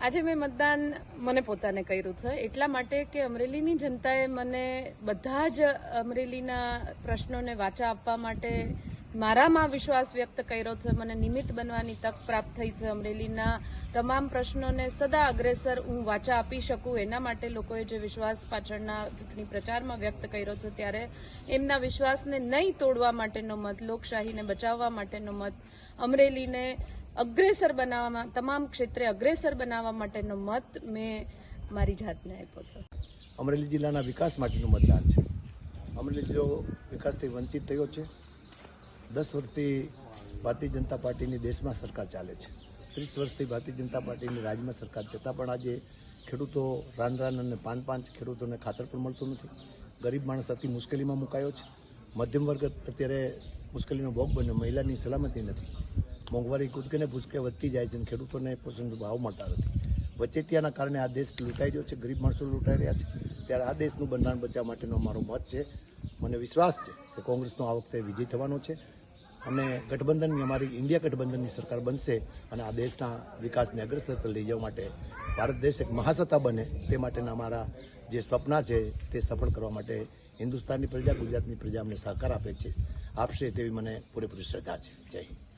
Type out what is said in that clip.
આજે મેં મતદાન મને પોતાને કર્યું છે. એટલા માટે કે અમરેલીની જનતાએ મને બધા જ અમરેલીના પ્રશ્નોને વાચા આપવા માટે મારામાં વિશ્વાસ વ્યક્ત કર્યો છે. મને નિમિત્ત બનવાની તક પ્રાપ્ત થઈ છે. અમરેલીના તમામ પ્રશ્નોને સદા અગ્રેસર હું વાચા આપી શકું. એના માટે લોકોએ જે વિશ્વાસ પાછળના ચૂંટણી પ્રચારમાં વ્યક્ત કર્યો છે ત્યારે એમના વિશ્વાસને નહીં તોડવા માટેનો મત, લોકશાહીને બચાવવા માટેનો મત, અમરેલીને અગ્રેસર બનાવવામાં, તમામ ક્ષેત્રે અગ્રેસર બનાવવા માટેનો મત મેં મારી જાતને આપ્યો છે. અમરેલી જિલ્લાના વિકાસ માટેનું મતદાન છે. અમરેલી જિલ્લો વિકાસથી વંચિત થયો છે. દસ વર્ષથી ભારતીય જનતા પાર્ટીની દેશમાં સરકાર ચાલે છે. ત્રીસ વર્ષથી ભારતીય જનતા પાર્ટીની રાજ્યમાં સરકાર છતાં પણ આજે ખેડૂતો રાન રાન અને પાન પાંચ ખેડૂતોને ખાતર પણ મળતું નથી. ગરીબ માણસ અતિ મુશ્કેલીમાં મુકાયો છે. મધ્યમ વર્ગ અત્યારે મુશ્કેલીનો ભોગ બન્યો. મહિલાની સલામતી નથી. મોંઘવારી કૂદકીને ભૂસકે વધતી જાય છે અને ખેડૂતોને પોષણ ભાવ મળતા નથી. વચેટિયાના કારણે આ દેશ લૂંટાઈ રહ્યો છે, ગરીબ માણસો લૂંટાઈ રહ્યા છે. ત્યારે આ દેશનું બંધારણ બચાવવા માટેનો અમારો મત છે. મને વિશ્વાસ છે કે કોંગ્રેસનો આ વખતે વિજય થવાનો છે. અને ગઠબંધનની, અમારી ઇન્ડિયા ગઠબંધનની સરકાર બનશે અને આ દેશના વિકાસને અગ્રસર લઈ જવા માટે ભારત દેશ એક મહાસત્તા બને તે માટેના અમારા જે સ્વપ્ના છે તે સફળ કરવા માટે હિન્દુસ્તાનની પ્રજા, ગુજરાતની પ્રજા અમને સહકાર આપે છે. આપશે તેવી મને પૂરેપૂરી શ્રદ્ધા છે. જય હિન્દ.